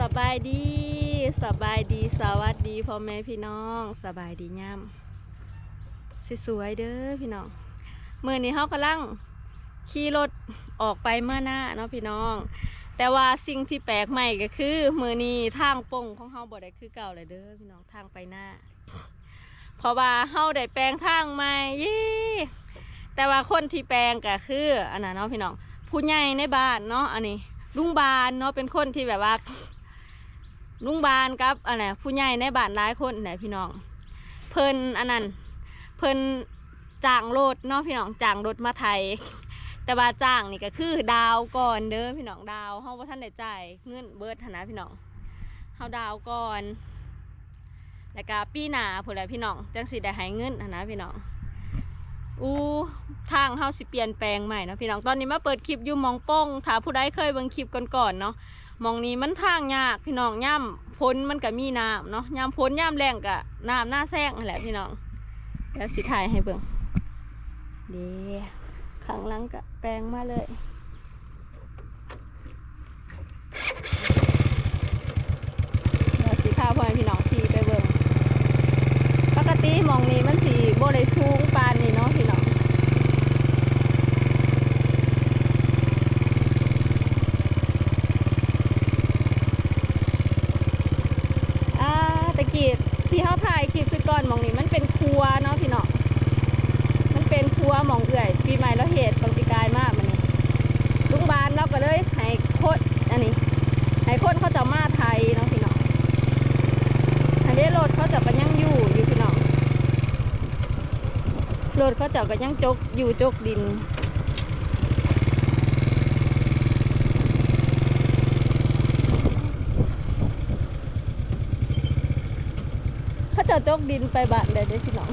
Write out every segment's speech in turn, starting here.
สบายดีสบายดีสวัสดีพ่อแม่พี่น้องสบายดีย่ำสวยเด้อพี่น้องเมื่อนี้เขากำลังขี่รถออกไปเมื่อหน้าเนาะพี่น้อง แต่ว่าสิ่งที่แปลกใหม่ก็คือมือนี้ทางปงของเฮาบ่ได้คือเก่าเลยเด้อพี่น้องทางไปหน้าเพราะว่าเฮาได้แปลงทางใหม่เย้แต่ว่าคนที่แปลงก็คืออันนั้นเนาะพี่น้องผู้ใหญ่ในบ้านเนาะอันนี้ลุงบานเนาะเป็นคนที่แบบว่า ลุงบานกับอันไหนผู้ใหญ่ในบ้านหลายคนไหนพี่น้อง เพิ่นอันนั้นเพิ่นจ้างรถเนาะพี่น้องจ้างรถมาไทย แต่ว่าจ้างนี่ก็คือดาวก่อนเด้อพี่น้องดาวเฮาบ่ทันได้จ่ายเงินเบิดหนนะพี่น้องเฮาดาวก่อนแล้วก็ปีหน้าพุ่นแหละพี่น้องจังสิได้ให้เงินหนนะพี่น้องอู้ทางเฮาสิเปลี่ยนแปลงใหม่เนาะพี่น้องตอนนี้มาเปิดคลิปอยู่มองโป้งถ้าผู้ใดเคยเบิ่งคลิปก่อนๆเนาะ มองนี้มันทางยากพี่น้องย่ำฝนมันก็มีน้ำเนาะย่ำฝนย่ำแรงก็น้ำหน้าแซงนั่นแหละพี่น้องเดี๋ยวสิถ่ายให้เบิ่งเดีข้างหลังก็แปลงมาเลยเดี๋ยวสิพาพ่อแม่พี่น้องขี่ไปเบิ่งปกติมองนี้มันสีโบได้สูงปานนี้เนาะพี่น้อง อ่าตะกี้ที่เขาถ่ายคลิปสุดก่อนหมองนี้มันเป็น ครัวเนาะพี่เนาะมันเป็นครัวหมองเอื่อยปีใหม่แล้วเหตุบางปีกายมากมันนี่ลุงบานเราก็เลยให้โคตรอันนี้ให้คนเขาจะมาไทยเนาะพี่เนาะอันนี้รถเขาจะก็ยังอยู่อยู่พี่เนาะรถเขาจะก็ยังจกอยู่จกดิน เขา จะจกดินไปบ้านเดี๋ยวเดี๋ยวพี่น้อง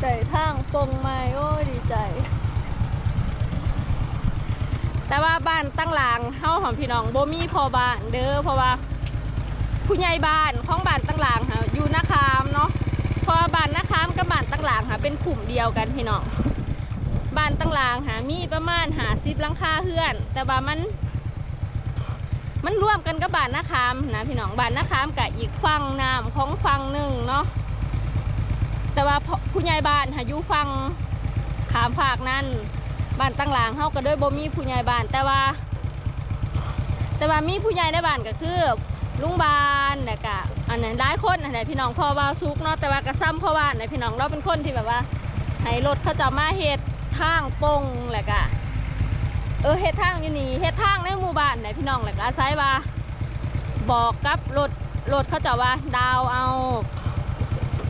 ใจทางปงไม้โอ้ดีใจ แต่ว่าบ้านตั้งหลังเฮ้าของพี่น้องโบมี่พอบ้านเด้อเพราะว่าผู้ใหญ่บ้านของบ้านตั้งหลางค่ะอยู่นาคาม พราะว่าบ้านนาคามกับบ้านตั้งหลางค่ะ เป็นกลุ่มเดียวกันพี่น้องบ้านตั้งหลางค่ะมีประมาณหาสิบลังคาเฮือน แต่ว่ามัน มันร่วมกันกับบ้านนาคามนะพี่น้องบ้านนาคามกับอีกฝั่งน้ำของฝั่งหนึ่งเนาะแต่ว่าผู้ใหญ่บ้านค่ะอยู่ฝั่งขามฝากนั่นบ้านตั้งหลางเฮาก็ด้วยบ่มีผู้ใหญ่บ้านแต่ว่า แต่ว่ามีผู้ใหญ่ในบ้านก็คือ ลุงบานเนี่ยกะอันนั้นได้คนอันไหนพี่น้องพ่อว่าซุกเนาะแต่ว่ากระซ้ำพ่อว่าอันไหนพี่น้องเราเป็นคนที่แบบว่าให้รถเขาจะมาเฮ็ดทางปงแหละกะเออเฮ็ดทางอยู่นี่เฮ็ดทางในหมู่บ้านไหนพี่น้องแหละกะอาศัยว่า บอกกับรถรถเขาจะว่าดาวเอา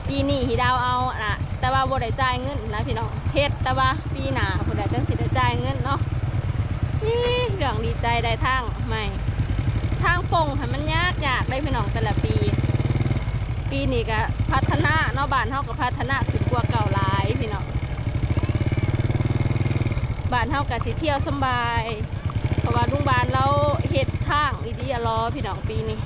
ปีนี้ที่ดาวเอานะแต่ว่าบ่ได้จ่ายเงินนะพี่น้องเฮ็ดแต่ว่าปีหน้าผู้ใดจังสิได้จ่ายเงินเนาะนี่เรื่องดีใจได้ทางใหม่ ทางปงให้มันยากยากได้พี่น้องแต่ละปี ปีนี้ก็พัฒนาเนาะบ้านเฮาก็พัฒนาขึ้นกว่าเก่าหลายพี่น้องบ้านเฮาก็สิเที่ยวสบาย เพราะว่าลุงบ้านเราเฮ็ดทางดีอะรอพี่น้องปีนี้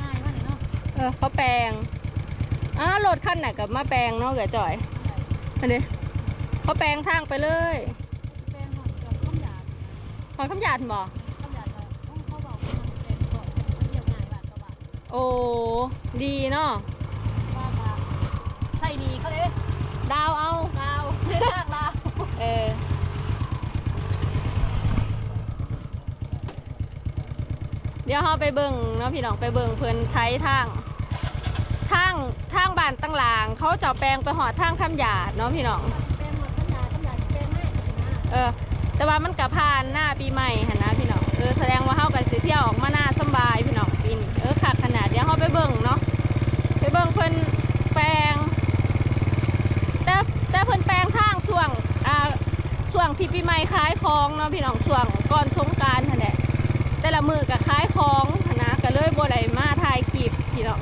ง่ายมากเลยเนาะ เออเขาแปลงอ้ารถคั นไหนกับมาแปลงเนาะเกือจ่อยอันนี้เขาแปลงทางไปเลยแป้งหอมกับข้าวหยาดขอคำหยาดบ่ข้าวหยาดเราต้องเขาบอกว่ามันเป็นก่อนเกี่ยวง่ายบาทต่อบาทโอ้ดีเนาะว่ามาใส่ดีเขาเลยดาวเอาดาวเลือกดาวเออเดี๋ยวเราไปเบิ่งเนาะพี่น้องไปเบิ่งเพิ่นไทยทางทางทางบ้านตั้งหลาง เขาจะแปลงไปหอดทางคำหยาดเนาะพี่น้อง เป็นหมดข้าวหาดข้าวหยาดเออ แต่ว่ามันกับผ่านหน้าปีใหม่หันนะพี่น้อง เออแสดงว่าเฮากับสิเที่ยวออกมาหน้าสำบายพี่น้องปีนเออขาดขนาดเดี๋ยวเฮาไปเบิ่งเนาะ ไปเบิ่งเพิ่นแปลง แต่แต่เพิ่นแปลงทางช่วง อ่า ช่วงที่ปีใหม่ขายของเนาะพี่น้องช่วงก่อนสงกรารหั่นแหละแต่ละมือก็ขายของหันนะก็เลยบ่ได้มาถ่ายคลิปพี่น้อง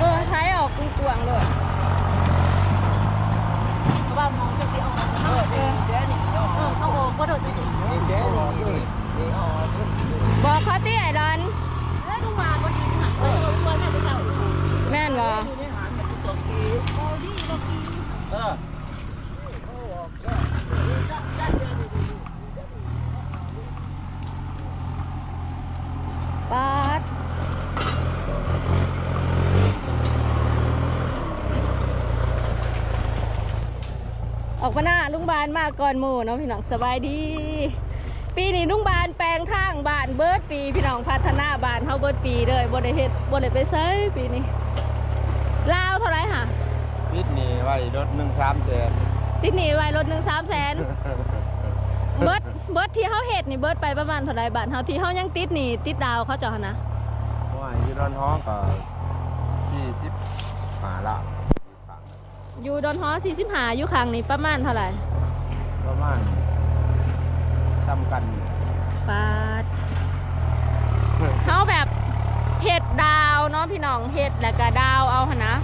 เออใช้ออกกวางๆเลย เพราะว่ามองจะสิออก เออนี่แดนนี่เอา เออเขาโอ้ก็โดดจะสิ นี่แดนนี่นี่นี่เอาอันนี้ บอกเขาตี้ไอรอน แล้วลงมาก็ยืนหันเออเมื่อแม่จะเจ้า แม่นบ่ อยู่ในหางเนี่ยตัวกี โอ้ดีก็กี เออ ปาดออกมาหน้า ลุงบานมาก่อนหมู่เนาะพี่น้องสบายดี ปีนี้ลุงบานแปลงทางบ้านเบิร์ดปีพี่น้องพัฒนาบ้านเฮาเบิร์ดปีเลยบ่ได้เฮ็ดบ่ได้ไปไสปีนี้ลาวเท่าไหร่หะพิษนี่ไว้รถหนึ่งสามเดือนติดหนี้ไว้รถหนึ่งสามแสนเบิร์ดเบิร์ดที่เฮาเฮ็ดนี่เบิร์ดไปประมาณเท่าไหร่บาทเฮาที่เฮายังติดหนี่ติดดาวเขาเจ้าหั่นนะว่าอยู่ร้อนห้องก็สี่สิบหาละ อยู่ดอนฮอ45อยู่ข้างนี่ประมาณเท่าไหร่ประมาณซ้ำกันปาดเฮาแบบเฮ็ดดาวเนาะพี่น้องเฮ็ดแล้วก็ดาวเอาหั่นนะ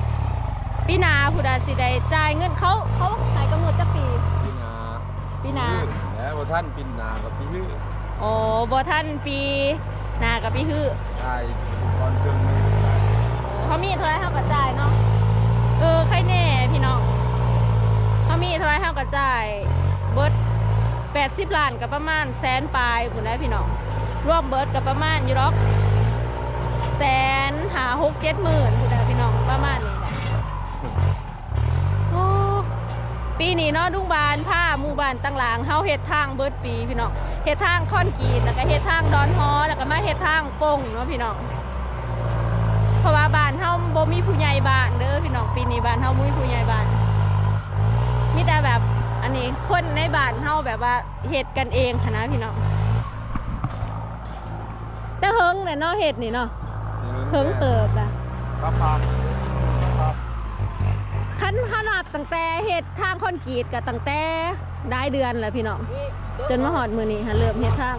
ปีหน้าผู้ใดสิได้จ่ายเงินเขาเขาให้กำหนดจักปีปีนาปีหน้าแล้วท่านปีนากับปีฮื้อโอ้บ่ทันปีหน้ากับปีฮื้อใช่ก่อนเครื่องนี้เขามีเท่าไหรเท่ากับจ่ายเนาะ เออใครแน่พี่น้องเขามีเท่าไรเท่ากับจ่ายเบิร์ดแปดสิบล้านกับประมาณแสนปลายคุณได้พี่น้องรวมเบิร์ดกับประมาณยูหรอกแสนหาหกเจ็ดหมื่นคุณได้พี่น้องประมาณนี้แหละปีนี้เนาะดุ้งบานผ้าหมู่บ้านตั้งหลางเฮาเฮ็ดทางเบิร์ดปีพี่น้องเฮ็ดทางคอนกรีตแล้วก็เฮ็ดทางดอนฮอแล้วก็มาเฮ็ดทางโป่งเนาะพี่น้องเพราะว่า เฮาบ่มีผู้ใหญ่บ้านเด้อพี่น้องปีนี้บ้านเฮาบ่มีผู้ใหญ่บ้านมีแต่แบบอันนี้คนในบ้านเฮาแบบว่าเฮ็ดกันเองค่ะนะพี่น้องแต่เฮิงเนี่ยเนาะเฮ็ดนี่เนาะเฮิงเติบล่ะครับครับครับคันขนาดตั้งแต่เฮ็ดทางคอนกรีตก็ตั้งแต่ได้เดือนแล้วพี่น้องจนมาฮอดมื้อนี้ฮะเริ่มเฮ็ดทาง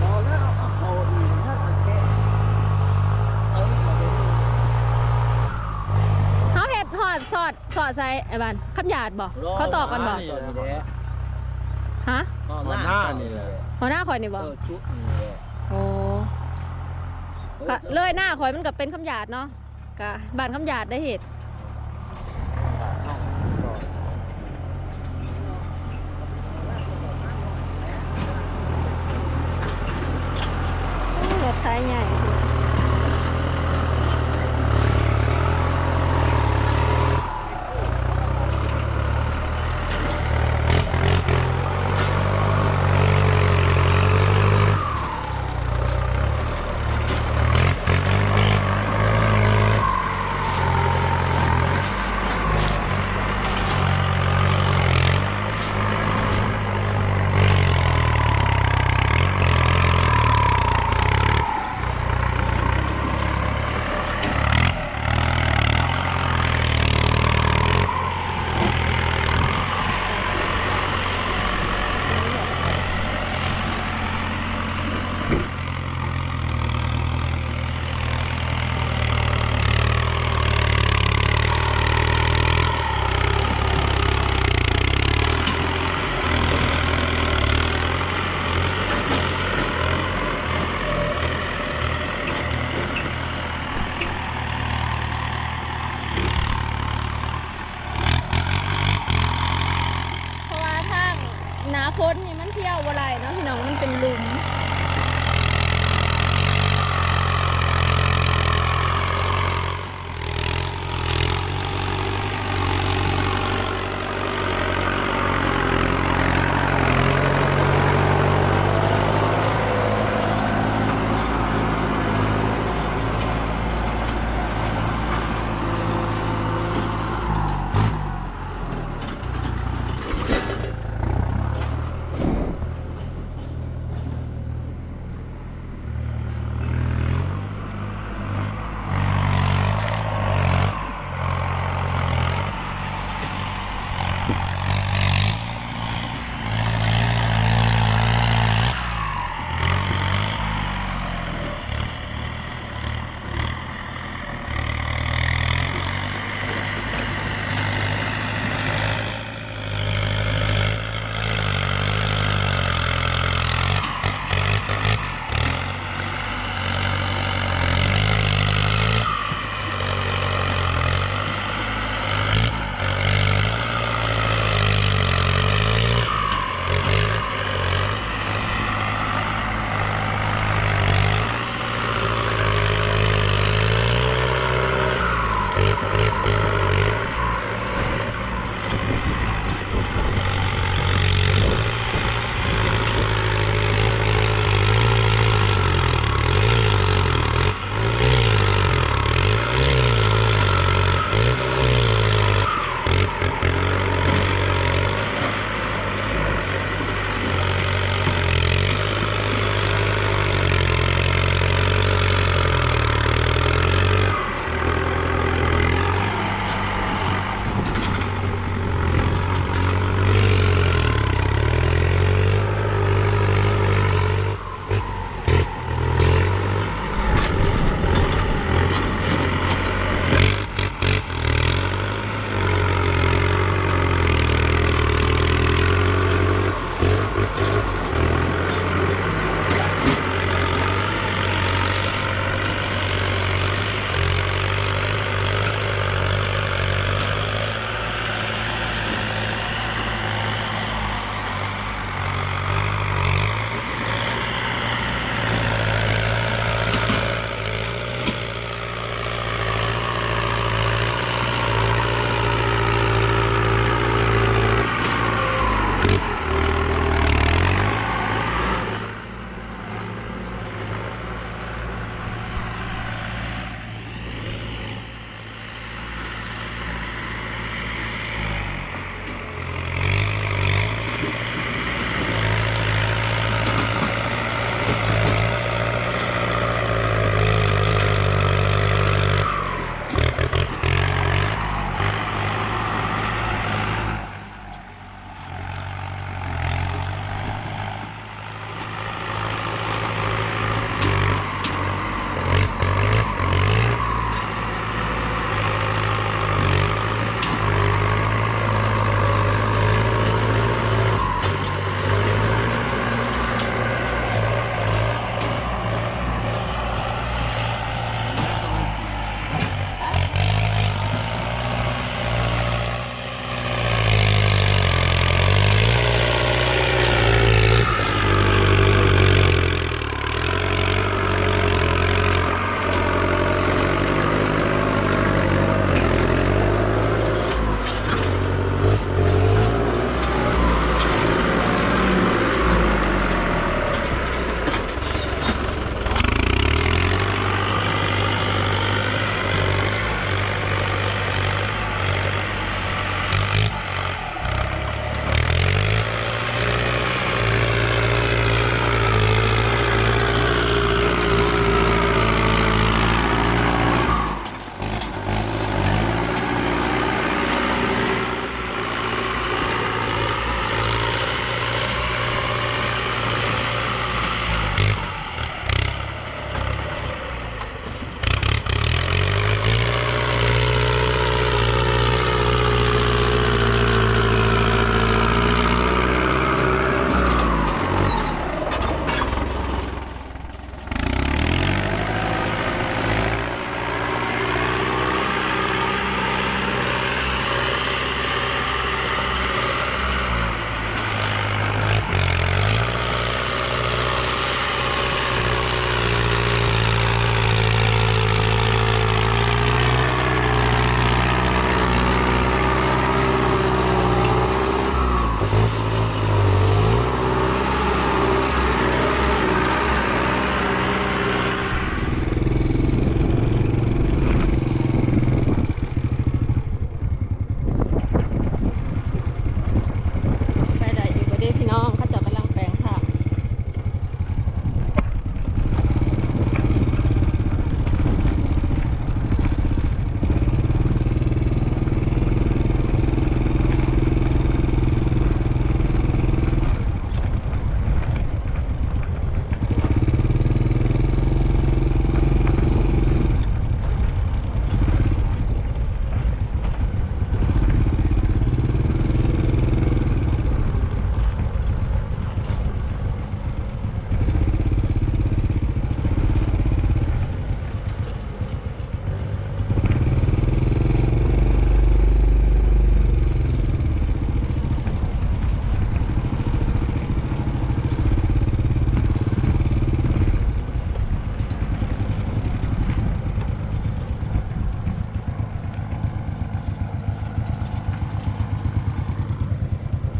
พอแล้วเอาดีถ้าจะแก้เออมาดู เฮาเฮ็ดฮอ ดสอดสอดใส่ไอ้บ้านคำหยาดบ่เขาตอกกันบ่นี่แหละฮะหัวหน้านี่แหละหัวหน้าข่อยนี่บ่เออชุดนี่แหละโอ้ค่ะเลยหน้าข่อยมันกับเป็นคำหยาดเนาะกะบ้านคำหยาดได้เหตุ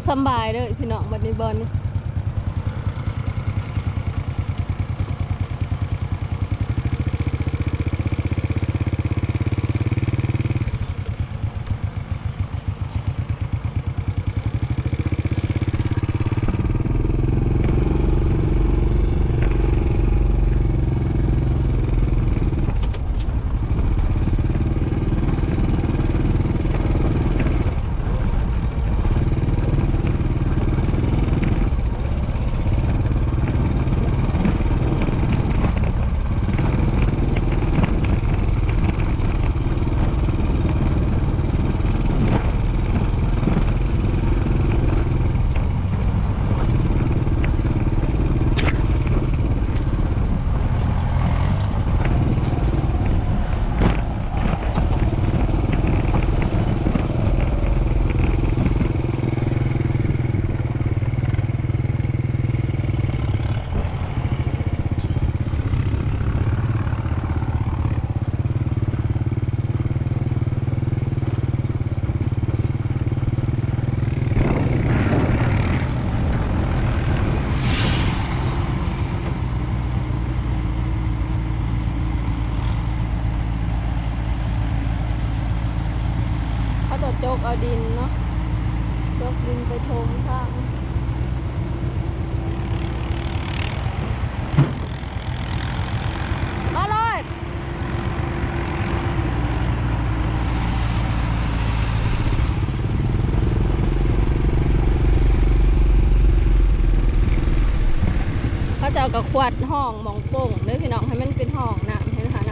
สบายเลยพี่น้องบัดนี้บอลนี่เขาจะโจกเอาดินเนาะโจกดินไปชมข้างมาเลยเขา จะเอากับขวดห้องหมองโป่งเด้อพี่น้องให้มันเป็นห้องน้ำให้นะคะ